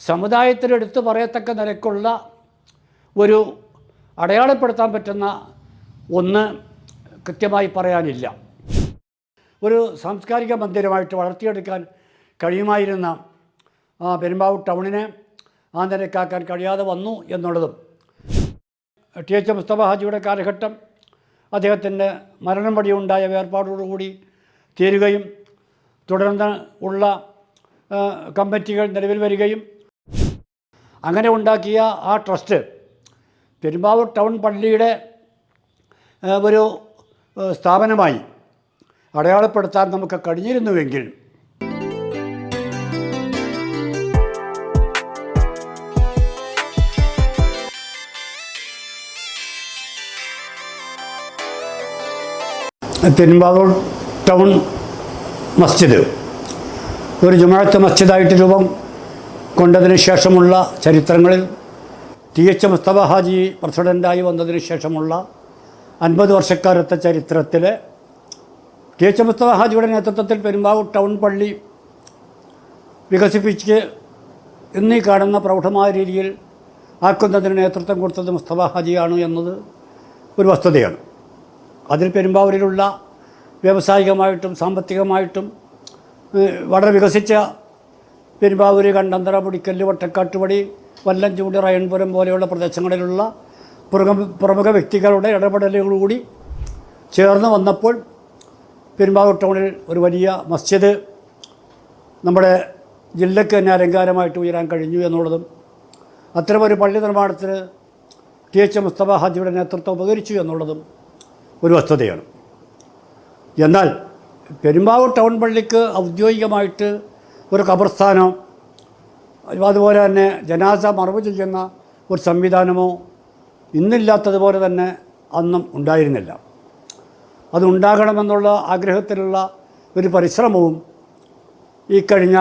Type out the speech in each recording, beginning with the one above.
സമുദായത്തിൽ എടുത്തു പറയത്തക്ക നിലക്കുള്ള ഒരു അടയാളപ്പെടുത്താൻ പറ്റുന്ന ഒന്ന് കൃത്യമായി പറയാനില്ല. ഒരു സാംസ്കാരിക മന്ദിരമായിട്ട് വളർത്തിയെടുക്കാൻ കഴിയുമായിരുന്ന ആ പെരുമ്പാവൂർ ടൗണിനെ ആ നിലക്കാക്കാൻ കഴിയാതെ വന്നു എന്നുള്ളതും ടി എച്ച് മുസ്തഫ ഹാജിയുടെ കാലഘട്ടം അദ്ദേഹത്തിന്റെ മരണം വഴിയുണ്ടായ വേർപാടോടുകൂടി തീരുകയും തുടർന്ന് ഉള്ള കമ്മിറ്റികൾ നിലവിൽ വരികയും അങ്ങനെ ഉണ്ടാക്കിയ ആ ട്രസ്റ്റ് പെരുമ്പാവൂർ ടൗൺ പള്ളിയുടെ ഒരു സ്ഥാപനമായി അടയാളപ്പെടുത്താൻ നമുക്ക് കഴിഞ്ഞിരുന്നുവെങ്കിൽ പെരുമ്പാവൂർ ടൗൺ മസ്ജിദ് ഒരു ജുമാഴത്ത് മസ്ജിദായിട്ട് രൂപം കൊണ്ടതിന് ശേഷമുള്ള ചരിത്രങ്ങളിൽ ടി എച്ച് മുസ്തഫ ഹാജി പ്രസിഡന്റായി വന്നതിന് ശേഷമുള്ള അൻപത് വർഷക്കാലത്തെ ചരിത്രത്തിൽ ടി എച്ച് മുസ്തഫ ഹാജിയുടെ നേതൃത്വത്തിൽ പെരുമ്പാവൂർ ടൗൺ പള്ളി വികസിപ്പിച്ച് എന്നീ കാണുന്ന പ്രൗഢമായ രീതിയിൽ ആക്കുന്നതിന് നേതൃത്വം കൊടുത്തത് മുസ്തഫ ഹാജിയാണ് എന്നത് ഒരു വസ്തുതയാണ്. അതിൽ പെരുമ്പാവൂരിലുള്ള വ്യാവസായികമായിട്ടും സാമ്പത്തികമായിട്ടും വളരെ വികസിച്ച പെരുമ്പാവൂര് കണ്ടന്തറ പുടിക്കല്ല് വട്ടക്കാട്ടുപടി വല്ലഞ്ചൂട് റയൻപുരം പോലെയുള്ള പ്രദേശങ്ങളിലുള്ള പ്രമുഖ പ്രമുഖ വ്യക്തികളുടെ ഇടപെടലുകളൂടി ചേർന്ന് വന്നപ്പോൾ പെരുമ്പാവൂർ ടൗണിൽ ഒരു വലിയ മസ്ജിദ് നമ്മുടെ ജില്ലയ്ക്ക് തന്നെ അലങ്കാരമായിട്ട് ഉയരാൻ കഴിഞ്ഞു എന്നുള്ളതും അത്തരമൊരു പള്ളി നിർമ്മാണത്തിന് ടി എച്ച് മുസ്തഫ ഹാജിയുടെ നേതൃത്വം ഉപകരിച്ചു എന്നുള്ളതും ഒരു വസ്തുതയാണ്. എന്നാൽ പെരുമ്പാവൂർ ടൗൺ പള്ളിക്ക് ഔദ്യോഗികമായിട്ട് ഒരു ഖബർസ്ഥാനോ അതുപോലെ തന്നെ ജനാസ മറവ് ചെയ്യുന്ന ഒരു സംവിധാനമോ ഇന്നില്ലാത്തതുപോലെ തന്നെ അന്നും ഉണ്ടായിരുന്നില്ല. അതുണ്ടാകണമെന്നുള്ള ആഗ്രഹത്തിലുള്ള ഒരു പരിശ്രമവും ഈ കഴിഞ്ഞ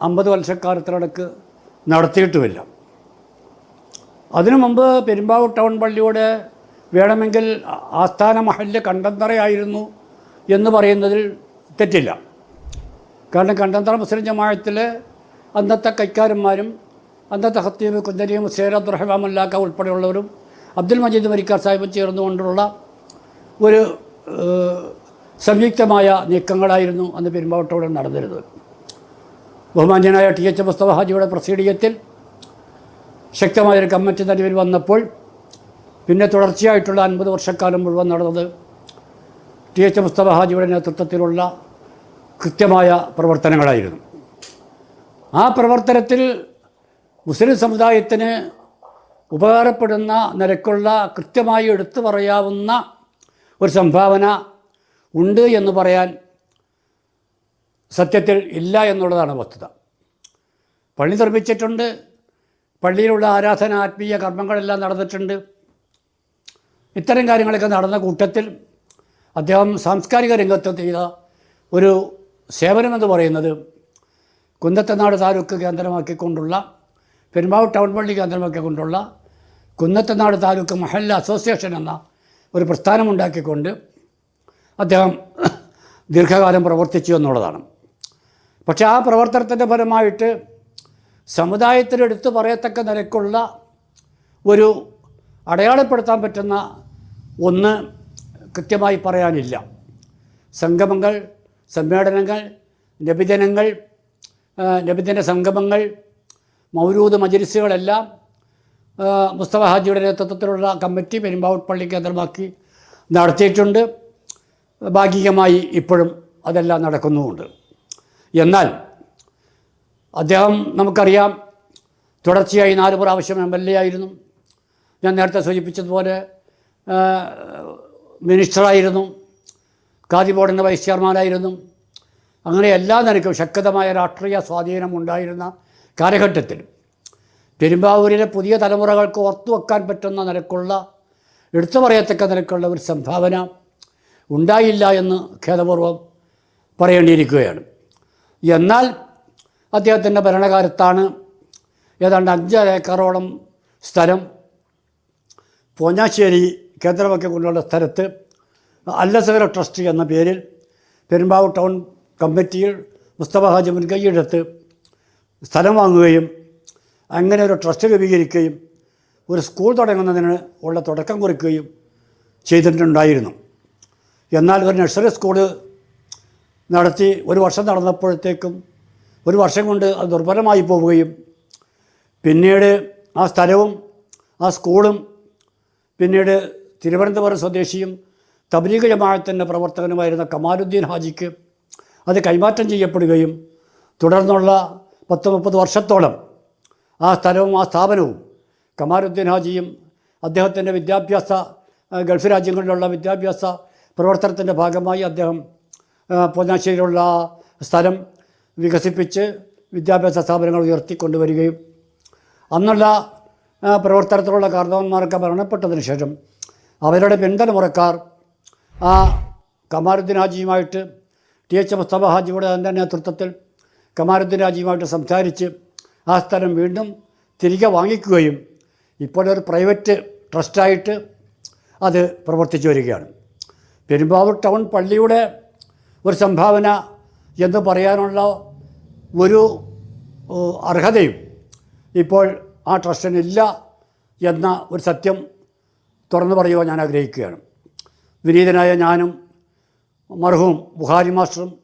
അമ്പത് വർഷക്കാലത്തിലടക്ക് നടത്തിയിട്ടുമില്ല. അതിനു മുമ്പ് പെരുമ്പാവൂർ ടൗൺ പള്ളിയുടെ വേണമെങ്കിൽ ആസ്ഥാന മഹല്ല് കണ്ടന്തറയായിരുന്നു എന്ന് പറയുന്നതിൽ തെറ്റില്ല. കാരണം കണ്ടന്ത്ര മുസ്ലിം ജമാത്തിൽ അന്നത്തെ കൈക്കാരന്മാരും അന്നത്തെ ഹത്തീബ് കുന്തരി മുസേർ അബ്ദുറഹ്മാൻ മുല്ലാക്ക ഉൾപ്പെടെയുള്ളവരും അബ്ദുൽ മജീദ് മരിക്കാർ സാഹിബ് ചേർന്നുകൊണ്ടുള്ള ഒരു സംയുക്തമായ നീക്കങ്ങളായിരുന്നു അന്ന് പെരുമ്പാവട്ടോടെ നടന്നിരുന്നത്. ബഹുമാന്യനായ ടി എച്ച് മുസ്തഫ ഹാജിയുടെ പ്രസീഡിയത്തിൽ ശക്തമായൊരു കമ്മിറ്റി നിലവിൽ വന്നപ്പോൾ പിന്നെ തുടർച്ചയായിട്ടുള്ള അൻപത് വർഷക്കാലം മുഴുവൻ നടന്നത് ടി എച്ച് മുസ്തഫ ഹാജിയുടെ നേതൃത്വത്തിലുള്ള കൃത്യമായ പ്രവർത്തനങ്ങളായിരുന്നു. ആ പ്രവർത്തനത്തിൽ മുസ്ലിം സമുദായത്തിന് ഉപകാരപ്പെടുന്ന നിരക്കുള്ള കൃത്യമായി എടുത്തു പറയാവുന്ന ഒരു സംഭാവന ഉണ്ട് എന്ന് പറയാൻ സത്യത്തിൽ ഇല്ല എന്നുള്ളതാണ് വസ്തുത. പള്ളി നിർമ്മിച്ചിട്ടുണ്ട്. പള്ളിയിലുള്ള ആരാധന ആത്മീയ കർമ്മങ്ങളെല്ലാം നടന്നിട്ടുണ്ട്. ഇത്തരം കാര്യങ്ങളൊക്കെ നടന്ന കൂട്ടത്തിൽ അദ്ദേഹം സാംസ്കാരിക രംഗത്ത് ചെയ്ത ഒരു സേവനമെന്ന് പറയുന്നത് കുന്നത്തനാട് താലൂക്ക് കേന്ദ്രമാക്കിക്കൊണ്ടുള്ള പെരുമ്പാവൂർ ടൗൺ പള്ളി കേന്ദ്രമാക്കിക്കൊണ്ടുള്ള കുന്നത്തനാട് താലൂക്ക് മഹല്ല അസോസിയേഷൻ എന്ന ഒരു പ്രസ്ഥാനമുണ്ടാക്കിക്കൊണ്ട് അദ്ദേഹം ദീർഘകാലം പ്രവർത്തിച്ചു എന്നുള്ളതാണ്. പക്ഷേ ആ പ്രവർത്തനത്തിന്റെ ഫലമായിട്ട് സമുദായത്തിനെടുത്ത് പറയത്തക്ക നിലക്കുള്ള ഒരു അടയാളപ്പെടുത്താൻ പറ്റുന്ന ഒന്ന് കൃത്യമായി പറയാനില്ല. സംഗമങ്ങൾ സമ്മേളനങ്ങൾ നബിദിനങ്ങൾ നബിദിന സംഗമങ്ങൾ മൗരൂദ് മജലിസുകളെല്ലാം മുസ്തഫ ഹാജിയുടെ നേതൃത്വത്തിലുള്ള കമ്മിറ്റി പെരുമ്പാവൂർ പള്ളി കേന്ദ്രമാക്കി നടത്തിയിട്ടുണ്ട്. ഭാഗികമായി ഇപ്പോഴും അതെല്ലാം നടക്കുന്നുമുണ്ട്. എന്നാൽ അദ്ദേഹം നമുക്കറിയാം തുടർച്ചയായി നാല് പ്രാവശ്യം എം എൽ എ ആയിരുന്നു. ഞാൻ നേരത്തെ സൂചിപ്പിച്ചതുപോലെ മിനിസ്റ്ററായിരുന്നു. ഖാദി ബോർഡിന്റെ വൈസ് ചെയർമാനായിരുന്നു. അങ്ങനെ എല്ലാ നിലയ്ക്കും ശക്തമായ രാഷ്ട്രീയ സ്വാധീനം ഉണ്ടായിരുന്ന കാലഘട്ടത്തിൽ പെരുമ്പാവൂരിലെ പുതിയ തലമുറകൾക്ക് ഓർത്തു വെക്കാൻ പറ്റുന്ന നിലക്കുള്ള എടുത്തു പറയത്തക്ക നിലക്കുള്ള ഒരു സംഭാവന ഉണ്ടായില്ല എന്ന് ഖേദപൂർവം പറയേണ്ടിയിരിക്കുകയാണ്. എന്നാൽ അദ്ദേഹത്തിന്റെ ഭരണകാലത്താണ് ഏതാണ്ട് അഞ്ചര ഏക്കറോളം സ്ഥലം പോഞ്ഞാശ്ശേരി കേന്ദ്രമൊക്കെ കൊണ്ടുള്ള സ്ഥലത്ത് അല്ലസവര ട്രസ്റ്റ് എന്ന പേരിൽ പെരുമ്പാവൂർ ടൗൺ കമ്മിറ്റിയിൽ മുസ്തഫ ഹാജി മുൻകൈയെടുത്ത് സ്ഥലം വാങ്ങുകയും അങ്ങനെ ഒരു ട്രസ്റ്റ് രൂപീകരിക്കുകയും ഒരു സ്കൂൾ തുടങ്ങുന്നതിന് ഉള്ള തുടക്കം കുറിക്കുകയും ചെയ്തിട്ടുണ്ടായിരുന്നു. എന്നാൽ ഒരു നഴ്സറി സ്കൂൾ നടത്തി ഒരു വർഷം നടന്നപ്പോഴത്തേക്കും ഒരു വർഷം കൊണ്ട് അത് ദുർബലമായി പോവുകയും പിന്നീട് ആ സ്ഥലവും ആ സ്കൂളും പിന്നീട് തിരുവനന്തപുരം സ്വദേശിയും തബ്ലീഗ് ജമാഅത്തിന്റെ പ്രവർത്തകനുമായിരുന്ന കമാലുദ്ദീൻ ഹാജിക്ക് അത് കൈമാറ്റം ചെയ്യപ്പെടുകയും തുടർന്നുള്ള പത്ത് മുപ്പത് വർഷത്തോളം ആ സ്ഥലവും ആ സ്ഥാപനവും കമാലുദ്ദീൻ ഹാജിയും അദ്ദേഹത്തിന്റെ വിദ്യാഭ്യാസ ഗൾഫ് രാജ്യങ്ങളിലുള്ള വിദ്യാഭ്യാസ പ്രവർത്തനത്തിന്റെ ഭാഗമായി അദ്ദേഹം പൊന്നാശ്ശേരിയിലുള്ള സ്ഥലം വികസിപ്പിച്ച് വിദ്യാഭ്യാസ സ്ഥാപനങ്ങൾ ഉയർത്തിക്കൊണ്ടുവരികയും അന്നുള്ള പ്രവർത്തനത്തിലുള്ള കാർന്നവന്മാരൊക്കെ മരണപ്പെട്ടതിന് ശേഷം അവരുടെ പിന്തലമുറക്കാർ ആ കമാരുദ്ദീൻ ഹാജിയുമായിട്ട് ടി എച്ച് മുസ്തഫ ഹാജിയുടെ തന്നെ നേതൃത്വത്തിൽ കമാരുദ്ദീൻ ഹാജിയുമായിട്ട് സംസാരിച്ച് ആ സ്ഥലം വീണ്ടും തിരികെ വാങ്ങിക്കുകയും ഇപ്പോഴൊരു പ്രൈവറ്റ് ട്രസ്റ്റായിട്ട് അത് പ്രവർത്തിച്ചു വരികയാണ്. പെരുമ്പാവൂർ ടൗൺ പള്ളിയുടെ ഒരു സംഭാവന എന്ന് പറയാനുള്ള ഒരു അർഹതയും ഇപ്പോൾ ആ ട്രസ്റ്റിനില്ല എന്ന ഒരു സത്യം തുറന്നു പറയുവാൻ ഞാൻ ആഗ്രഹിക്കുകയാണ്. വിനീതനായ ഞാനും മർഹവും ബുഹാരി മാസ്റ്ററും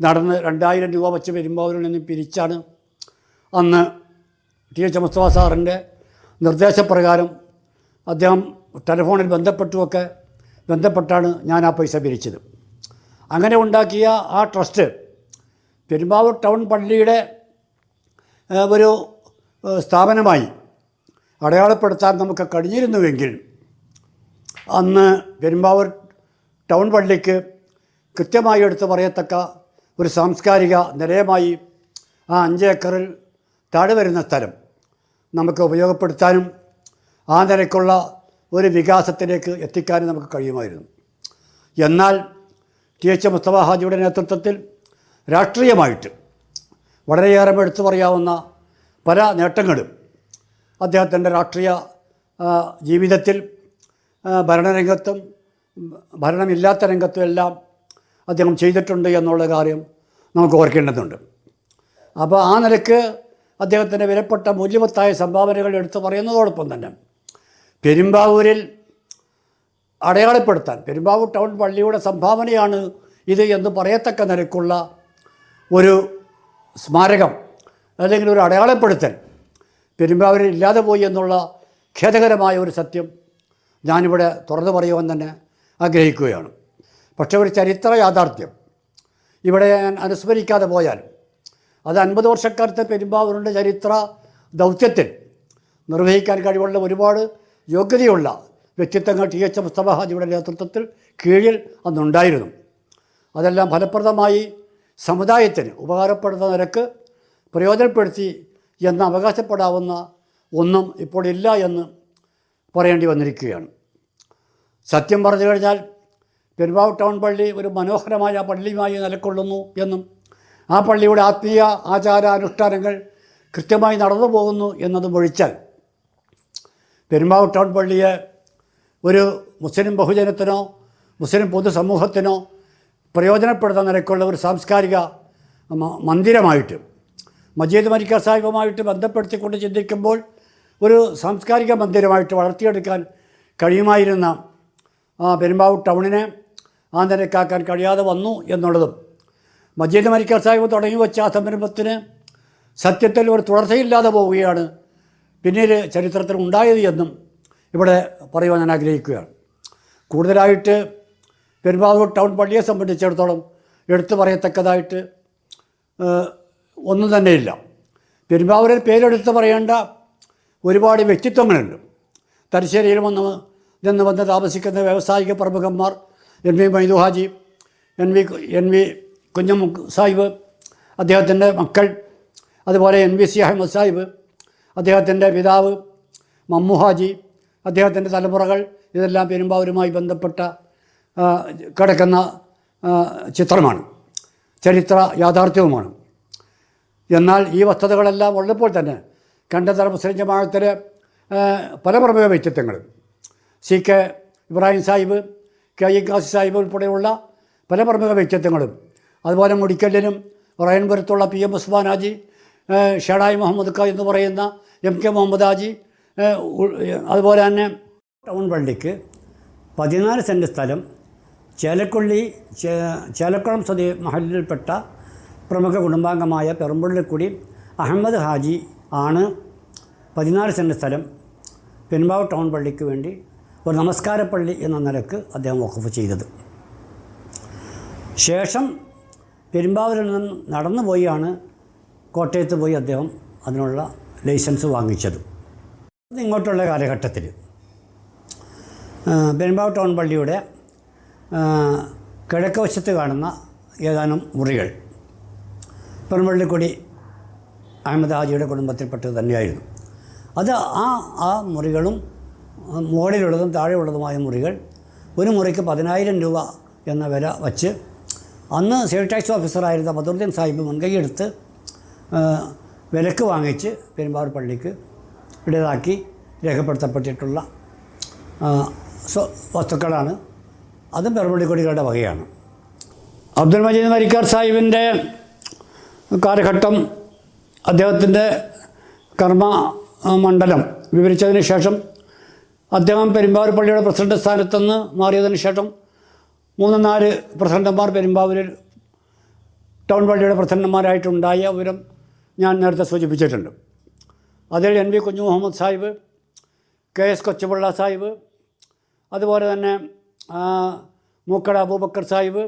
നടന്ന് രണ്ടായിരം രൂപ വച്ച് പെരുമ്പാവൂരിൽ നിന്ന് പിരിച്ചാണ് അന്ന് ടി എച്ച് മുസ്തഫ സാറിന്റെ നിർദ്ദേശപ്രകാരം അദ്ദേഹം ടെലിഫോണിൽ ബന്ധപ്പെട്ടുമൊക്കെ ബന്ധപ്പെട്ടാണ് ഞാൻ ആ പൈസ പിരിച്ചത്. അങ്ങനെ ഉണ്ടാക്കിയ ആ ട്രസ്റ്റ് പെരുമ്പാവൂർ ടൗൺ പള്ളിയുടെ ഒരു സ്ഥാപനമായി അടയാളപ്പെടുത്താൻ നമുക്ക് കഴിഞ്ഞിരുന്നുവെങ്കിൽ അന്ന് പെരുമ്പാവൂർ ടൗൺ പള്ളിക്ക് കൃത്യമായി എടുത്തു പറയത്തക്ക ഒരു സാംസ്കാരിക നിലയമായി ആ അഞ്ച് ഏക്കറിൽ താഴെ വരുന്ന സ്ഥലം നമുക്ക് ഉപയോഗപ്പെടുത്താനും ആ നിലയ്ക്കുള്ള ഒരു വികാസത്തിലേക്ക് എത്തിക്കാനും നമുക്ക് കഴിയുമായിരുന്നു. എന്നാൽ ടി എച്ച് മുസ്തഫ ഹാജിയുടെ നേതൃത്വത്തിൽ രാഷ്ട്രീയമായിട്ട് വളരെയേറെ എടുത്തു പറയാവുന്ന പല നേട്ടങ്ങളും അദ്ദേഹത്തിന്റെ രാഷ്ട്രീയ ജീവിതത്തിൽ ഭരണരംഗത്തും ഭരണമില്ലാത്ത രംഗത്തും എല്ലാം അദ്ദേഹം ചെയ്തിട്ടുണ്ട് എന്നുള്ള കാര്യം നമുക്ക് ഓർക്കേണ്ടതുണ്ട്. അപ്പോൾ ആ നിലയ്ക്ക് അദ്ദേഹത്തിന്റെ വിലപ്പെട്ട മൂല്യവത്തായ സംഭാവനകൾ എടുത്തു പറയുന്നതോടൊപ്പം തന്നെ പെരുമ്പാവൂരിൽ അടയാളപ്പെടുത്താൻ പെരുമ്പാവൂർ ടൗൺ പള്ളിയുടെ സംഭാവനയാണ് ഇത് എന്ന് പറയത്തക്ക നിലക്കുള്ള ഒരു സ്മാരകം അല്ലെങ്കിൽ ഒരു അടയാളപ്പെടുത്തൽ പെരുമ്പാവൂരിൽ ഇല്ലാതെ പോയി എന്നുള്ള ഖേദകരമായ ഒരു സത്യം ഞാനിവിടെ തുറന്നു പറയുവാൻ തന്നെ ആഗ്രഹിക്കുകയാണ്. പക്ഷേ ഒരു ചരിത്ര യാഥാർത്ഥ്യം. ഇവിടെ ഞാൻ അനുസ്മരിക്കാതെ പോയാൽ അത് അൻപത് വർഷക്കാലത്തെ പെരുമ്പാവൂരിന്റെ ചരിത്ര ദൗത്യത്തിൽ നിർവഹിക്കാൻ കഴിവുള്ള ഒരുപാട് യോഗ്യതയുള്ള വ്യക്തിത്വങ്ങൾ ടി എച്ച് മുസ്തഫ നേതൃത്വത്തിൽ കീഴിൽ അന്നുണ്ടായിരുന്നു. അതെല്ലാം ഫലപ്രദമായി സമുദായത്തിന് ഉപകാരപ്പെടുന്ന നിരക്ക് പ്രയോജനപ്പെടുത്തി എന്ന് അവകാശപ്പെടാവുന്ന ഒന്നും ഇപ്പോൾ ഇല്ല എന്ന് പറയേണ്ടി വന്നിരിക്കുകയാണ്. സത്യം പറഞ്ഞു കഴിഞ്ഞാൽ പെരുമ്പാവ് ടൗൺ പള്ളി ഒരു മനോഹരമായ പള്ളിയുമായി നിലക്കൊള്ളുന്നു എന്നും ആ പള്ളിയുടെ ആത്മീയ ആചാരാനുഷ്ഠാനങ്ങൾ കൃത്യമായി നടന്നു പോകുന്നു എന്നതും ഒഴിച്ചാൽ പെരുമ്പാവ് ടൗൺ പള്ളിയെ ഒരു മുസ്ലിം ബഹുജനത്തിനോ മുസ്ലിം പൊതുസമൂഹത്തിനോ പ്രയോജനപ്പെടുന്ന നിലക്കുള്ള ഒരു സാംസ്കാരിക മന്ദിരമായിട്ട് മജീദ് മരിക്ക സാഹിബുമായിട്ട് ബന്ധപ്പെടുത്തിക്കൊണ്ട് ചിന്തിക്കുമ്പോൾ ഒരു സാംസ്കാരിക മന്ദിരമായിട്ട് വളർത്തിയെടുക്കാൻ കഴിയുമായിരുന്ന പെരുമ്പാവൂർ ടൗണിനെ ആ നിരക്കാക്കാൻ കഴിയാതെ വന്നു എന്നുള്ളതും മജീദ് മരിക്കൽ സാഹിബ് തുടങ്ങി വെച്ച ആ സംരംഭത്തിന് സത്യത്തിൽ ഒരു തുടർച്ചയില്ലാതെ പോവുകയാണ് പിന്നീട് ചരിത്രത്തിൽ ഉണ്ടായത് എന്നും ഇവിടെ പറയുവാൻ ഞാൻ ആഗ്രഹിക്കുകയാണ്. കൂടുതലായിട്ട് പെരുമ്പാവൂർ ടൗൺ പള്ളിയെ സംബന്ധിച്ചിടത്തോളം എടുത്തു പറയത്തക്കതായിട്ട് ഒന്നും തന്നെയില്ല. പെരുമ്പാവൂരിൽ പേരെടുത്ത് പറയേണ്ട ഒരുപാട് വ്യക്തിത്വങ്ങളുണ്ട്. തലശ്ശേരിയിൽ വന്ന് നിന്ന് വന്ന് താമസിക്കുന്ന വ്യാവസായിക പ്രമുഖന്മാർ N V Maidu Haji N V N V Kunhammu Sahib അദ്ദേഹത്തിന്റെ മക്കൾ അതുപോലെ N V C Ahmed Sahib അദ്ദേഹത്തിന്റെ പിതാവ് മമ്മു ഹാജി അദ്ദേഹത്തിന്റെ തലമുറകൾ ഇതെല്ലാം പെരുമ്പാവൂരുമായി ബന്ധപ്പെട്ട കിടക്കുന്ന ചിത്രമാണ്. ചരിത്ര യാഥാർത്ഥ്യവുമാണ്. എന്നാൽ ഈ വസ്തുതകളെല്ലാം ഉള്ളപ്പോൾ തന്നെ കണ്ടതറ മുസ്ലിം ജമാഅത്തിൽ പല പ്രമുഖ വ്യക്തിത്വങ്ങൾ C K Ibrahim Sahib K E Kasi Sahib ഉൾപ്പെടെയുള്ള പല പ്രമുഖ വ്യക്തിത്വങ്ങളും അതുപോലെ മുടിക്കല്ലിനും റയൻപുരത്തുള്ള പി എം ഉസ്മാൻ ഹാജി ഷെഡായി മുഹമ്മദ് ഖാൻ എന്ന് പറയുന്ന എം കെ മുഹമ്മദ് ഹാജി അതുപോലെ തന്നെ ടൗൺ പള്ളിക്ക് പതിനാല് സെന്റ് സ്ഥലം ചേലക്കൊള്ളി ചേലക്കുളം സ്വദേ മഹലിൽപ്പെട്ട പ്രമുഖ കുടുംബാംഗമായ പെറുമ്പള്ളിക്കുടി അഹമ്മദ് ഹാജി ആണ് പതിനാല് സെന്റ് സ്ഥലം പെൻബാവ് ടൗൺ പള്ളിക്ക് വേണ്ടി ഒരു നമസ്കാര പള്ളി എന്ന നിലയ്ക്ക് അദ്ദേഹം വഖഫ് ചെയ്തത്. ശേഷം പെരുമ്പാവൂരിൽ നിന്ന് നടന്നു പോയാണ് കോട്ടയത്ത് പോയി അദ്ദേഹം അതിനുള്ള ലൈസൻസ് വാങ്ങിച്ചത്. ഇങ്ങോട്ടുള്ള കാലഘട്ടത്തിൽ പെരുമ്പാവ് ടൗൺ പള്ളിയുടെ കിഴക്കവശത്ത് കിഴക്ക് വശത്ത് കാണുന്ന ഏതാനും മുറികൾ. പെരുമ്പള്ളിക്കൊടി അഹമ്മദ് കുടുംബത്തിൽപ്പെട്ടത് തന്നെയായിരുന്നു. അത് ആ ആ മുറികളും മുകളിലുള്ളതും താഴെയുള്ളതുമായ മുറികൾ ഒരു മുറിക്ക് പതിനായിരം രൂപ എന്ന വില വച്ച് അന്ന് സെയിൽ ടാക്സ് ഓഫീസറായിരുന്ന ബദറുദ്ദീൻ സാഹിബ് മുൻകൈയെടുത്ത് വിലക്ക് വാങ്ങിച്ച് പെരുമ്പാവൂർ പള്ളിക്ക് ഇടതാക്കി രേഖപ്പെടുത്തപ്പെട്ടിട്ടുള്ള വസ്തുക്കളാണ്. അതും പെറുപള്ളിക്കൊടികളുടെ വകയാണ്. അബ്ദുൽ മജീദ് മരിക്കാർ സാഹിബിന്റെ കാലഘട്ടം അദ്ദേഹത്തിന്റെ കർമ്മ മണ്ഡലം വിവരിച്ചതിന് ശേഷം അദ്ദേഹം പെരുമ്പാവൂർ പ്രസിഡന്റ് സ്ഥാനത്തുനിന്ന് മാറിയതിന് ശേഷം മൂന്ന് നാല് പ്രസിഡന്റുമാർ പെരുമ്പാവൂരിൽ ടൗൺ പള്ളിയുടെ പ്രസിഡന്റുമാരായിട്ടുണ്ടായ വിവരം ഞാൻ നേരത്തെ സൂചിപ്പിച്ചിട്ടുണ്ട്. അതിൽ N V Kunju Muhammad Sahib K S Kochupilla Sahib അതുപോലെ തന്നെ മൂക്കട അബൂബക്കർ സാഹിബ്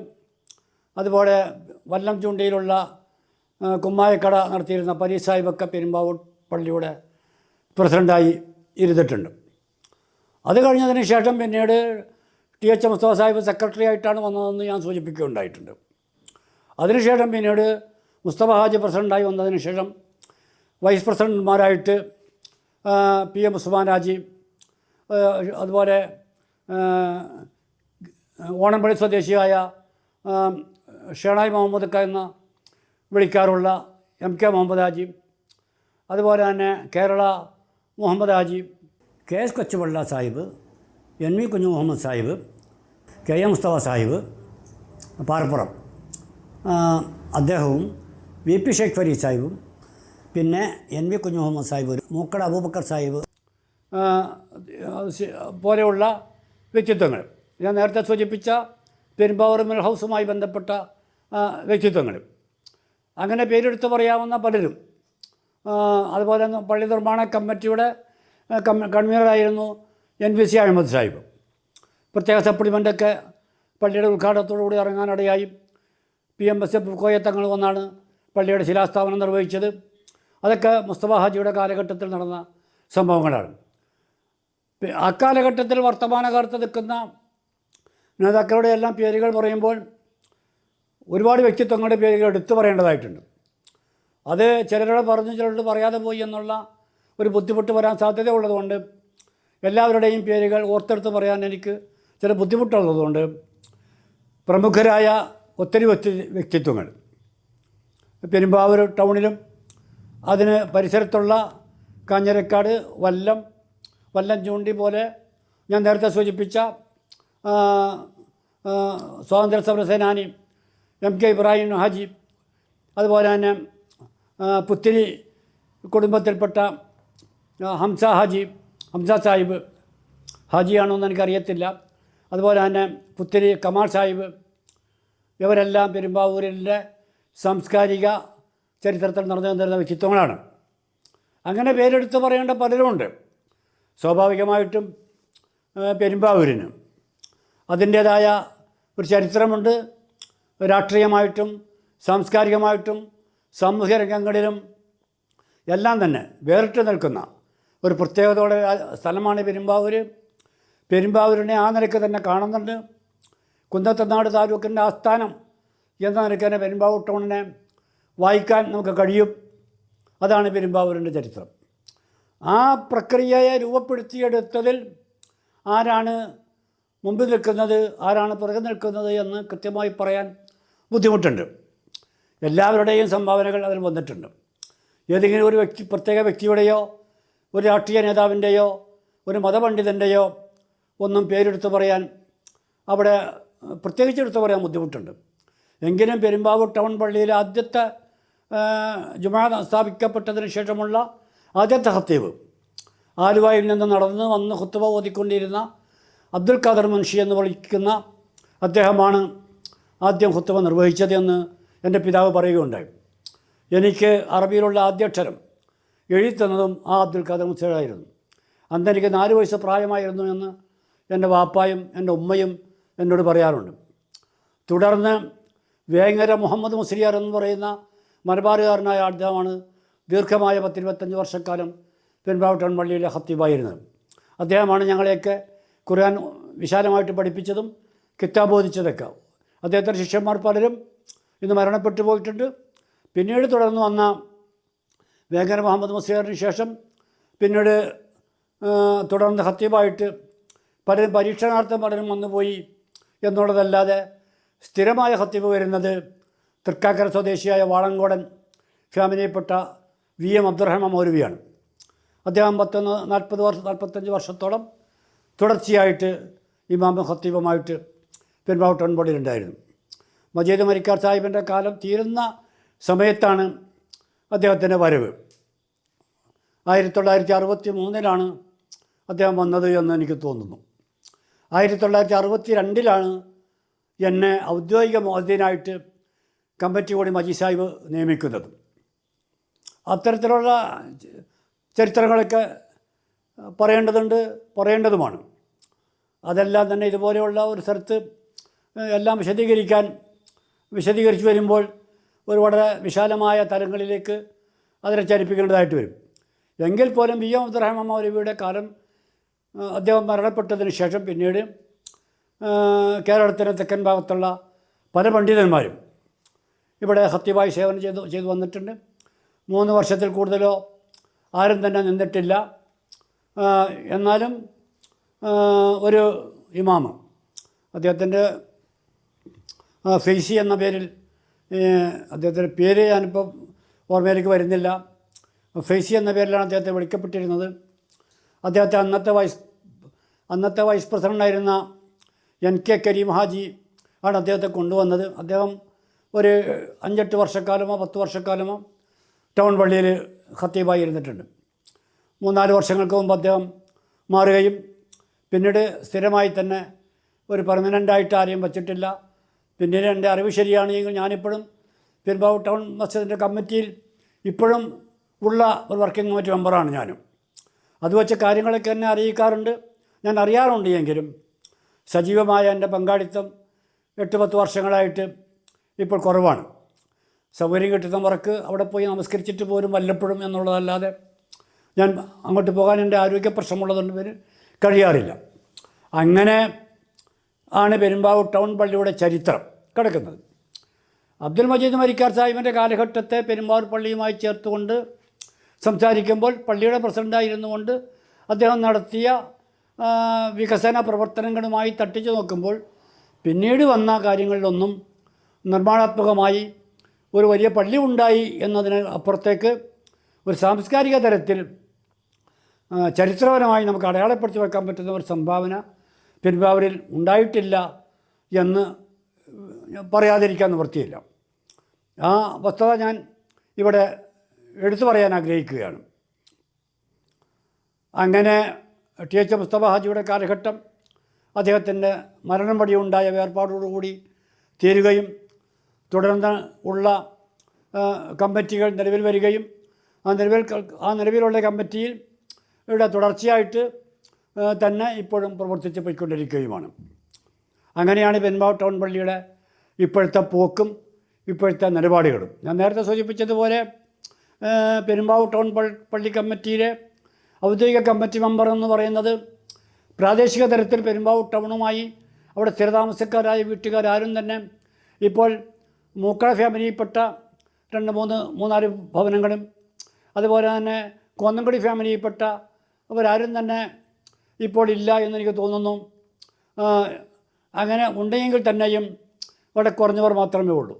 അതുപോലെ വല്ലം ചൂണ്ടിയിലുള്ള കുമ്മായക്കട നടത്തിയിരുന്ന പരീ സാഹിബൊക്കെ പെരുമ്പാവൂർ പള്ളിയുടെ പ്രസിഡന്റായി ഇരുന്നിട്ടുണ്ട്. അത് കഴിഞ്ഞതിന് ശേഷം പിന്നീട് T H Mustafa Sahib secretary ആയിട്ടാണ് വന്നതെന്ന് ഞാൻ സൂചിപ്പിക്കുകയുണ്ടായിട്ടുണ്ട്. അതിനുശേഷം പിന്നീട് മുസ്തഫ ഹാജി പ്രസിഡന്റായി വന്നതിന് ശേഷം വൈസ് പ്രസിഡന്റുമാരായിട്ട് ആ, പി എം ഉസ്മാൻ ആ, അതുപോലെ ആ, ഓണംപള്ളി സ്വദേശിയായ ഷേണായി മുഹമ്മദ് എന്ന് വിളിക്കാറുള്ള എം കെ മുഹമ്മദ് ഹാജി അതുപോലെ തന്നെ Kerala Muhammad Haji K S Kochupilla Sahib N V Kunju Muhammad Sahib K M Mustafa Sahib Parappuram. അദ്ദേഹവും വി പി ഷെയ്ഖ് ഫരീദ് സാഹിബും പിന്നെ എൻ വി കുഞ്ഞു മുഹമ്മദ് സാഹിബ് മൂക്കട അബൂബക്കർ സാഹിബ്. പോലെയുള്ള വ്യക്തിത്വങ്ങൾ. ഞാൻ നേരത്തെ സൂചിപ്പിച്ച പെരുമ്പാവൂർ മിൽ ഹൗസുമായി ബന്ധപ്പെട്ട ആ, വ്യക്തിത്വങ്ങൾ. അങ്ങനെ പേരെടുത്ത് പറയാവുന്ന പലരും. അതുപോലെ പള്ളി നിർമ്മാണ കമ്മിറ്റിയുടെ കൺവീനറായിരുന്നു N V C Ahmed Sahib. പ്രത്യേക സപ്ലിമെന്റൊക്കെ പള്ളിയുടെ ഉദ്ഘാടനത്തോടുകൂടി ഇറങ്ങാനിടയായി. P M S F Thangal വന്നാണ് പള്ളിയുടെ ശിലാസ്ഥാപനം നിർവഹിച്ചത്. അതൊക്കെ മുസ്തഫ ഹാജിയുടെ കാലഘട്ടത്തിൽ നടന്ന സംഭവങ്ങളാണ്. അക്കാലഘട്ടത്തിൽ വർത്തമാനകാലത്ത് നിൽക്കുന്ന നേതാക്കളുടെ എല്ലാം പേരുകൾ പറയുമ്പോൾ ഒരുപാട് വ്യക്തിത്വങ്ങളുടെ പേരുകൾ എടുത്തു പറയേണ്ടതായിട്ടുണ്ട്. അത് ചിലരോട് പറഞ്ഞു ചിലരോട് പറയാതെ പോയി എന്നുള്ള ഒരു ബുദ്ധിമുട്ട് വരാൻ സാധ്യത ഉള്ളതുകൊണ്ട് എല്ലാവരുടെയും പേരുകൾ ഓർത്തെടുത്ത് പറയാൻ എനിക്ക് ചില ബുദ്ധിമുട്ടുള്ളതുകൊണ്ട് പ്രമുഖരായ ഒത്തിരി വ്യക്തി വ്യക്തിത്വങ്ങൾ. പെരുമ്പാവൂർ ടൗണിലും അതിന് പരിസരത്തുള്ള കാഞ്ഞരക്കാട് വല്ലം വല്ലം ചൂണ്ടി പോലെ ഞാൻ നേരത്തെ സൂചിപ്പിച്ച സ്വാതന്ത്ര്യ സമര സേനാനി എം കെ ഇബ്രാഹിം ഹാജി അതുപോലെ തന്നെ പുത്തിരി കുടുംബത്തിൽപ്പെട്ട ഹംസ ഹാജി ഹംസ സാഹിബ് ഹാജിയാണോ എന്ന് എനിക്കറിയത്തില്ല. അതുപോലെ തന്നെ പുത്തിരി കമാൽ സാഹിബ് ഇവരെല്ലാം പെരുമ്പാവൂരിലെ സാംസ്കാരിക ചരിത്രത്തിൽ നടന്നു വന്നിരുന്ന വ്യക്തിത്വങ്ങളാണ്. അങ്ങനെ പേരെടുത്ത് പറയേണ്ട പലരുമുണ്ട്. സ്വാഭാവികമായിട്ടും പെരുമ്പാവൂരിന്. അതിന്റേതായ ഒരു ചരിത്രമുണ്ട്. രാഷ്ട്രീയമായിട്ടും സാംസ്കാരികമായിട്ടും സാമൂഹ്യ രംഗങ്ങളിലും എല്ലാം തന്നെ വേറിട്ട് നിൽക്കുന്ന ഒരു പ്രത്യേകതയോടെ സ്ഥലമാണ് പെരുമ്പാവൂർ പെരുമ്പാവൂരിനെ ആ നിലയ്ക്ക് തന്നെ കാണുന്നുണ്ട്. കുന്നത്തനാട് താലൂക്കിന്റെ ആസ്ഥാനം എന്ന നിലയ്ക്ക് തന്നെ പെരുമ്പാവൂർ ടൗണിനെ വായിക്കാൻ നമുക്ക് കഴിയും. അതാണ് പെരുമ്പാവൂരിന്റെ ചരിത്രം. ആ പ്രക്രിയയെ രൂപപ്പെടുത്തിയെടുത്തതിൽ ആരാണ് മുമ്പിൽ നിൽക്കുന്നത് ആരാണ് പുറകെ നിൽക്കുന്നത് എന്ന് കൃത്യമായി പറയാൻ ബുദ്ധിമുട്ടുണ്ട്. എല്ലാവരുടെയും സംഭാവനകൾ അതിൽ വന്നിട്ടുണ്ട്. ഏതെങ്കിലും ഒരു വ്യക്തി പ്രത്യേക വ്യക്തിയുടെയോ ഒരു രാഷ്ട്രീയ നേതാവിന്റെയോ ഒരു മതപണ്ഡിതന്റെയോ ഒന്നും പേരെടുത്ത് പറയാൻ അവിടെ പ്രത്യേകിച്ച് എടുത്ത് പറയാൻ ബുദ്ധിമുട്ടുണ്ട്. എങ്കിലും പെരുമ്പാവൂർ ടൗൺ പള്ളിയിൽ ആദ്യത്തെ ജുമാ സ്ഥാപിക്കപ്പെട്ടതിന് ശേഷമുള്ള ആദ്യത്തെ ഹത്തീവ് ആലുവായിൽ നിന്ന് നടന്ന് വന്ന് ഹുത്തുവ ഓതിക്കൊണ്ടിരുന്ന അബ്ദുൽ ഖാദർ മുൻഷി എന്ന് വിളിക്കുന്ന അദ്ദേഹമാണ് ആദ്യം ഹുത്തവ നിർവഹിച്ചത് എന്ന് എന്റെ പിതാവ് പറയുകയുണ്ടായി. എനിക്ക് അറബിയിലുള്ള ആദ്യക്ഷരം എഴുതിത്തന്നതും ആ അബ്ദുൽ ഖാദർ മുസ്ലായിരുന്നു അന്ന് എനിക്ക് നാല് വയസ്സ് പ്രായമായിരുന്നു എന്ന് എന്റെ വാപ്പായും എന്റെ ഉമ്മയും എന്നോട് പറയാറുണ്ട്. തുടർന്ന് വേങ്ങര മുഹമ്മദ് മുസ്ലിയാർ എന്ന് പറയുന്ന മലബാറുകാരനായ അദ്ദേഹമാണ് ദീർഘമായ പത്തിരുപത്തഞ്ച് വർഷക്കാലം പെൺപാവട്ടൺ ടൗൺ പള്ളിയിലെ ഹത്തീബായിരുന്നത്. അദ്ദേഹമാണ് ഞങ്ങളെയൊക്കെ ഖുർആൻ വിശാലമായിട്ട് പഠിപ്പിച്ചതും കിതാബ് ബോധിച്ചതൊക്കെ. അദ്ദേഹത്തിന്റെ ശിഷ്യന്മാർ പലരും ഇന്ന് മരണപ്പെട്ടു പോയിട്ടുണ്ട്. പിന്നീട് തുടർന്ന് വന്ന വേങ്ങര മുഹമ്മദ് മുസ്ലിയാറിന് ശേഷം പിന്നീട് തുടർന്ന് ഹത്തീബായിട്ട് പലരും പരീക്ഷണാർത്ഥം പലരും വന്നുപോയി എന്നുള്ളതല്ലാതെ സ്ഥിരമായ ഹത്തീബ് വരുന്നത് തൃക്കാക്കര സ്വദേശിയായ വാളങ്കോടൻ ഫാമിലിയിൽപ്പെട്ട വി എം അബ്ദുറഹ്മാൻ മൗലവിയാണ്. അദ്ദേഹം പത്തൊന്ന് നാൽപ്പത് വർഷം നാൽപ്പത്തഞ്ച് വർഷത്തോളം തുടർച്ചയായിട്ട് ഇമാമ ഹത്തീബുമായിട്ട് പെരുമ്പാവൂർ ടൗൺപള്ളിയിലുണ്ടായിരുന്നു മജീദ് മരിക്കാർ സാഹിബിന്റെ കാലം തീരുന്ന സമയത്താണ് അദ്ദേഹത്തിന്റെ വരവ്. ആയിരത്തി തൊള്ളായിരത്തി അറുപത്തി മൂന്നിലാണ് അദ്ദേഹം വന്നത് എന്ന് എനിക്ക് തോന്നുന്നു. ആയിരത്തി തൊള്ളായിരത്തി അറുപത്തി രണ്ടിലാണ് എന്നെ ഔദ്യോഗിക മോദിനായിട്ട് കമ്മിറ്റി കൂടി മജീദ് സാഹിബ് നിയമിക്കുന്നത്. അത്തരത്തിലുള്ള ചരിത്രങ്ങളൊക്കെ പറയേണ്ടതുണ്ട് പറയേണ്ടതുമാണ്. അതെല്ലാം തന്നെ ഇതുപോലെയുള്ള ഒരു സ്ഥലത്ത് എല്ലാം വിശദീകരിക്കാൻ വിശദീകരിച്ച് വരുമ്പോൾ ഒരു വളരെ വിശാലമായ തലങ്ങളിലേക്ക് അതിനെ ചരിപ്പിക്കേണ്ടതായിട്ട് വരും. എങ്കിൽ പോലും ബി എം അബ്ദുറഹ്മാൻ മൗലവിയുടെ കാലം അദ്ദേഹം മരണപ്പെട്ടതിന് ശേഷം പിന്നീട് കേരളത്തിലെ തെക്കൻ ഭാഗത്തുള്ള പല പണ്ഡിതന്മാരും ഇവിടെ ഹത്യമായി സേവനം ചെയ്തു ചെയ്തു വന്നിട്ടുണ്ട്. മൂന്ന് വർഷത്തിൽ കൂടുതലോ ആരും തന്നെ നിന്നിട്ടില്ല. എന്നാലും ഒരു ഇമാമ് അദ്ദേഹത്തിന്റെ ഫെയ്സി എന്ന പേരിൽ അദ്ദേഹത്തിന്റെ പേര് ഞാനിപ്പോൾ ഓർമ്മയിലേക്ക് വരുന്നില്ല. ഫെയ്സി എന്ന പേരിലാണ് അദ്ദേഹത്തെ വിളിക്കപ്പെട്ടിരുന്നത്. അദ്ദേഹത്തെ അന്നത്തെ വൈസ് അന്നത്തെ വൈസ് പ്രസിഡന്റായിരുന്ന എൻ കെ കരീം ഹാജി ആണ് അദ്ദേഹത്തെ കൊണ്ടുവന്നത്. അദ്ദേഹം ഒരു അഞ്ചെട്ട് വർഷക്കാലമോ പത്ത് വർഷക്കാലമോ ടൗൺ പള്ളിയിൽ ഖത്തീബായി ഇരുന്നിട്ടുണ്ട്. മൂന്നാൽ വർഷങ്ങൾക്ക് മുമ്പ് അദ്ദേഹം മാറുകയും പിന്നീട് സ്ഥിരമായി തന്നെ ഒരു പെർമനന്റായിട്ട് ആരെയും വച്ചിട്ടില്ല. പിന്നീട് എന്റെ അറിവ് ശരിയാണെങ്കിൽ ഞാനിപ്പോഴും പെരുമ്പാവൂർ ടൗൺ മസ്ജിദിന്റെ കമ്മിറ്റിയിൽ ഇപ്പോഴും ഉള്ള ഒരു വർക്കിംഗ് കമ്മിറ്റി മെമ്പറാണ് ഞാനും. അത് വെച്ച് കാര്യങ്ങളൊക്കെ എന്നെ അറിയിക്കാറുണ്ട്. ഞാൻ അറിയാറുണ്ട് എങ്കിലും സജീവമായ എന്റെ പങ്കാളിത്തം എട്ട് പത്ത് വർഷങ്ങളായിട്ട് ഇപ്പോൾ കുറവാണ്. സൗകര്യം കിട്ടുന്നവർക്ക് അവിടെ പോയി നമസ്കരിച്ചിട്ട് പോലും വല്ലപ്പോഴും എന്നുള്ളതല്ലാതെ ഞാൻ അങ്ങോട്ട് പോകാൻ എന്റെ ആരോഗ്യ പ്രശ്നമുള്ളതുകൊണ്ട് പേര് കഴിയാറില്ല. അങ്ങനെ ആണ് പെരുമ്പാവൂർ ടൗൺ പള്ളിയുടെ ചരിത്രം കിടക്കുന്നത്. അബ്ദുൽ മജീദ് മരിക്കാർ സാഹിബിന്റെ കാലഘട്ടത്തെ പെരുമ്പാവൂർ പള്ളിയുമായി ചേർത്തുകൊണ്ട് സംസാരിക്കുമ്പോൾ പള്ളിയുടെ പ്രസിഡന്റായിരുന്നു കൊണ്ട് അദ്ദേഹം നടത്തിയ വികസന പ്രവർത്തനങ്ങളുമായി തട്ടിച്ചു നോക്കുമ്പോൾ പിന്നീട് വന്ന കാര്യങ്ങളിലൊന്നും നിർമ്മാണാത്മകമായി ഒരു വലിയ പള്ളി ഉണ്ടായി എന്നതിന് അപ്പുറത്തേക്ക് ഒരു സാംസ്കാരിക തലത്തിൽ ചരിത്രപരമായി നമുക്ക് അടയാളപ്പെടുത്തി വെക്കാൻ പറ്റുന്ന ഒരു സംഭാവന പെരുമ്പാവൂരിൽ ഉണ്ടായിട്ടില്ല എന്ന് പറയാതിരിക്കാൻ നിവൃത്തിയില്ല. ആ വസ്തുത ഞാൻ ഇവിടെ എടുത്തു പറയാൻ ആഗ്രഹിക്കുകയാണ്. അങ്ങനെ ടി എച്ച് മുസ്തഫ ഹാജിയുടെ കാലഘട്ടം അദ്ദേഹത്തിന്റെ മരണം വഴിയുണ്ടായ വേർപാടോടുകൂടി തീരുകയും തുടർന്ന് ഉള്ള കമ്മിറ്റികൾ നിലവിൽ വരികയും ആ നിലവിൽ ആ നിലവിലുള്ള കമ്മിറ്റിയിൽ ഇവിടെ തുടർച്ചയായിട്ട് തന്നെ ഇപ്പോഴും പ്രവർത്തിച്ച് പോയിക്കൊണ്ടിരിക്കുകയുമാണ്. അങ്ങനെയാണ് പെരുമ്പാവൂർ ടൗൺ പള്ളിയുടെ ഇപ്പോഴത്തെ പോക്കും ഇപ്പോഴത്തെ നിലപാടുകളും. ഞാൻ നേരത്തെ സൂചിപ്പിച്ചതുപോലെ പെരുമ്പാവ് ടൗൺ പള്ളി കമ്മിറ്റിയിലെ ഔദ്യോഗിക കമ്മിറ്റി മെമ്പർ എന്ന് പറയുന്നത് പ്രാദേശിക തലത്തിൽ പെരുമ്പാവൂർ ടൗണുമായി അവിടെ സ്ഥിരതാമസക്കാരായ വീട്ടുകാരും തന്നെ ഇപ്പോൾ മൂക്കള ഫാമിലിയിൽപ്പെട്ട രണ്ട് മൂന്ന് മൂന്നാൽ ഭവനങ്ങളും അതുപോലെ തന്നെ കോന്നംകുടി ഫാമിലിയിൽപ്പെട്ട അവരാരും തന്നെ ഇപ്പോൾ ഇല്ല എന്നെനിക്ക് തോന്നുന്നു. ആ, അങ്ങനെ ഉണ്ടെങ്കിൽ തന്നെയും വളരെ കുറഞ്ഞവർ മാത്രമേ ഉള്ളൂ.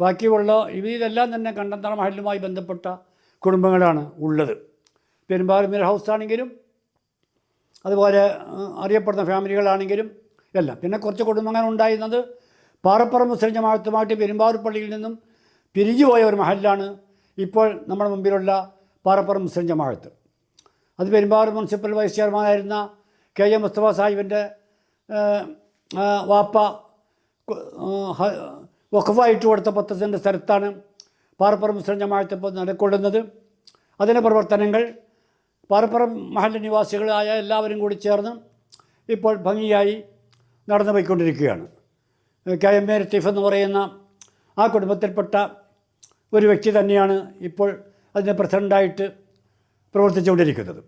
ബാക്കിയുള്ള ഇതെല്ലാം തന്നെ കണ്ടന്തറ മഹലുമായി ബന്ധപ്പെട്ട കുടുംബങ്ങളാണ് ഉള്ളത്. പെരുമ്പാറമീർ മിർ ഹൗസ് ആണെങ്കിലും അതുപോലെ അറിയപ്പെടുന്ന ഫാമിലികളാണെങ്കിലും എല്ലാം. പിന്നെ കുറച്ച് കുടുംബങ്ങൾ ഉണ്ടായിരുന്നത് പാറപ്പുറം മുസ്ലിം ജമാഅത്തുമായിട്ട് പെരുമ്പാവൂർ പള്ളിയിൽ നിന്നും പിരിഞ്ഞുപോയ ഒരു മഹലിലാണ് ഇപ്പോൾ നമ്മുടെ മുമ്പിലുള്ള പാറപ്പുറം മുസ്ലിം ജമാഅത്ത്. അത് പെരുമ്പാവൂർ മുനിസിപ്പൽ വൈസ് ചെയർമാനായിരുന്ന കെ എം മുസ്തഫ സാഹിബിന്റെ വാപ്പ വഖഫായിട്ട് കൊടുത്ത പത്ത് സ്ഥലത്താണ് പാറപ്പുറം മുസ്ലിം ജമാഅത്ത് ഇപ്പോൾ നിലകൊള്ളുന്നത് അതിന്റെ പ്രവർത്തനങ്ങൾ പാറപ്പുറം മഹല്ല നിവാസികളായ എല്ലാവരും കൂടി ചേർന്ന് ഇപ്പോൾ ഭംഗിയായി നടന്നു പോയിക്കൊണ്ടിരിക്കുകയാണ്. കെ എം എ ലത്തീഫ് എന്ന് പറയുന്ന ആ കുടുംബത്തിൽപ്പെട്ട ഒരു വ്യക്തി തന്നെയാണ് ഇപ്പോൾ അതിന്റെ പ്രസിഡന്റായിട്ട് പ്രവർത്തിച്ചുകൊണ്ടിരിക്കുന്നത്.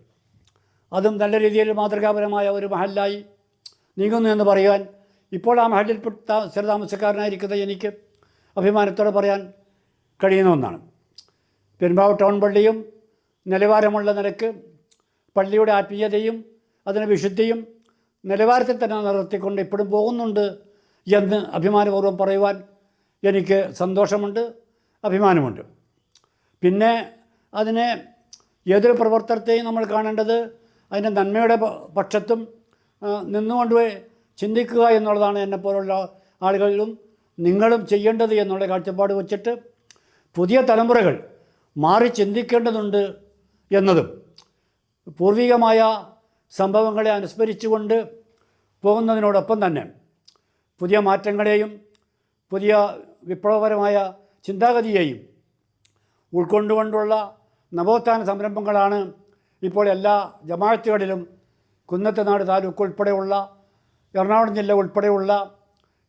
അതും നല്ല രീതിയിൽ മാതൃകാപരമായ ഒരു മഹലായി നീങ്ങുന്നു എന്ന് പറയാൻ ഇപ്പോൾ ആ മഹലിൽ സ്ഥിരതാമസക്കാരനായിരിക്കുന്ന എനിക്ക് അഭിമാനത്തോടെ പറയാൻ കഴിയുന്ന ഒന്നാണ്. പെരുമ്പാവ് ടൗൺ പള്ളിയും നിലവാരമുള്ള നിലയ്ക്ക് പള്ളിയുടെ ആത്മീയതയും അതിന് വിശുദ്ധിയും നിലവാരത്തിൽ തന്നെ നിർത്തിക്കൊണ്ട് ഇപ്പോഴും പോകുന്നുണ്ട് എന്ന് അഭിമാനപൂർവം പറയുവാൻ എനിക്ക് സന്തോഷമുണ്ട് അഭിമാനമുണ്ട്. പിന്നെ അതിനെ ഏതൊരു പ്രവർത്തനത്തെയും നമ്മൾ കാണേണ്ടത് അതിന്റെ നന്മയുടെ പക്ഷത്തും നിന്നുകൊണ്ട് ചിന്തിക്കുക എന്നുള്ളതാണ് എന്നെ എന്നെപ്പോലുള്ള ആളുകളിലും നിങ്ങളും ചെയ്യേണ്ടത് എന്നുള്ള കാഴ്ചപ്പാട് വച്ചിട്ട് പുതിയ തലമുറകൾ മാറി ചിന്തിക്കേണ്ടതുണ്ട് എന്നതും പൂർവികമായ സംഭവങ്ങളെ അനുസ്മരിച്ചുകൊണ്ട് പോകുന്നതിനോടൊപ്പം തന്നെ പുതിയ മാറ്റങ്ങളെയും പുതിയ വിപ്ലവപരമായ ചിന്താഗതിയെയും ഉൾക്കൊണ്ടുകൊണ്ടുള്ള നവോത്ഥാന സംരംഭങ്ങളാണ് ഇപ്പോൾ എല്ലാ ജമാഅത്തുകളിലും കുന്നത്തനാട് താലൂക്ക് ഉൾപ്പെടെയുള്ള എറണാകുളം ജില്ല ഉൾപ്പെടെയുള്ള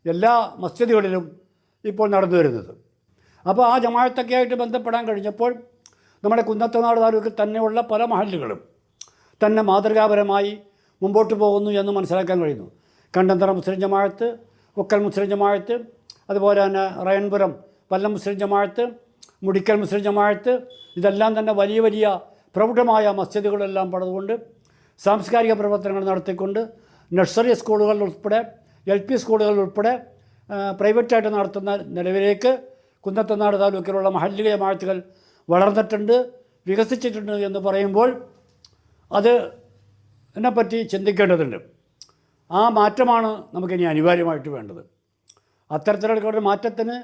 എല്ലാ മസ്ജിദുകളിലും ഇപ്പോൾ നടന്നു വരുന്നത്. അപ്പോൾ ആ ജമാഅത്തൊക്കെ ആയിട്ട് ബന്ധപ്പെടാൻ കഴിഞ്ഞപ്പോൾ നമ്മുടെ കുന്നത്തനാട് താലൂക്കിൽ തന്നെയുള്ള പല മഹല്ലുകളും തന്നെ മാതൃകാപരമായി മുമ്പോട്ട് പോകുന്നു എന്ന് മനസ്സിലാക്കാൻ കഴിയുന്നു. കണ്ടന്തറ മുസ്ലിം ജമാഅത്ത് ഉക്കൽ മുസ്ലിം ജമാഅത്ത് അതുപോലെ തന്നെ റയൻപുരം വല്ലം മുസ്ലിം ജമാഅത്ത് മുടിക്കൽ മുസ്ലിം ജമാഅത്ത്. ഇതെല്ലാം തന്നെ വലിയ വലിയ പ്രൗഢമായ മസ്ജിദുകളെല്ലാം പണിതുകൊണ്ട് സാംസ്കാരിക പ്രവർത്തനങ്ങൾ നടത്തിക്കൊണ്ട് നഴ്സറി സ്കൂളുകൾ ഉൾപ്പെടെ എൽ പി സ്കൂളുകൾ ഉൾപ്പെടെ പ്രൈവറ്റായിട്ട് നടത്തുന്ന നിലവിലേക്ക് കുന്നത്തനാട് താലൂക്കിലുള്ള മഹല്ലിക ജമാഅത്തുകൾ വളർന്നിട്ടുണ്ട് വികസിച്ചിട്ടുണ്ട് എന്ന് പറയുമ്പോൾ അത് എന്നെപ്പറ്റി ചിന്തിക്കേണ്ടതുണ്ട്. ആ മാറ്റമാണ് നമുക്കിനി അനിവാര്യമായിട്ട് വേണ്ടത്. അത്തരത്തിലുള്ള മാറ്റത്തിന്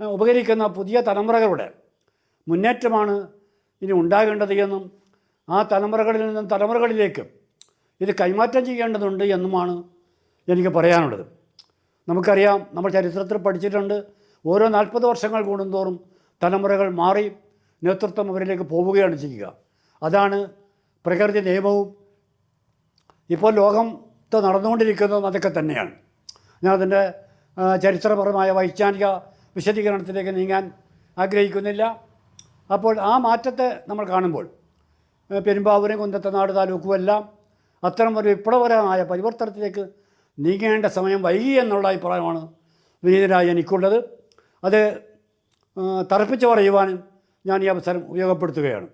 ഉപകരിക്കുന്ന പുതിയ തലമുറകളുടെ മുന്നേറ്റമാണ് ഇനി ഉണ്ടാകേണ്ടത് എന്നും ആ തലമുറകളിൽ നിന്നും തലമുറകളിലേക്ക് ഇത് കൈമാറ്റം ചെയ്യേണ്ടതുണ്ട് എന്നുമാണ് എനിക്ക് പറയാനുള്ളത്. നമുക്കറിയാം നമ്മൾ ചരിത്രത്തിൽ പഠിച്ചിട്ടുണ്ട് ഓരോ നാൽപ്പത് വർഷങ്ങൾ കൂടുന്തോറും തലമുറകൾ മാറി നേതൃത്വം അവരിലേക്ക് പോവുകയാണ് ചെയ്യുക. അതാണ് പ്രകൃതി നിയമവും ഇപ്പോൾ ലോകത്ത് നടന്നുകൊണ്ടിരിക്കുന്നതും അതൊക്കെ തന്നെയാണ്. ഞാൻ അതിന്റെ ചരിത്രപരമായ വൈജ്ഞാനിക വിശദീകരണത്തിലേക്ക് നീങ്ങാൻ ആഗ്രഹിക്കുന്നില്ല. അപ്പോൾ ആ മാറ്റത്തെ നമ്മൾ കാണുമ്പോൾ പെരുമ്പാവൂരും കുന്തത്തനാട് താലൂക്കും എല്ലാം അത്തരം ഒരു വിപ്ലവകരമായ പരിവർത്തനത്തിലേക്ക് നീങ്ങേണ്ട സമയം വൈകി എന്നുള്ള അഭിപ്രായമാണ് വിനീതരായ എനിക്കുള്ളത്. അത് തറപ്പിച്ച് പറയുവാനും ഞാൻ ഈ അവസരം ഉപയോഗപ്പെടുത്തുകയാണ്.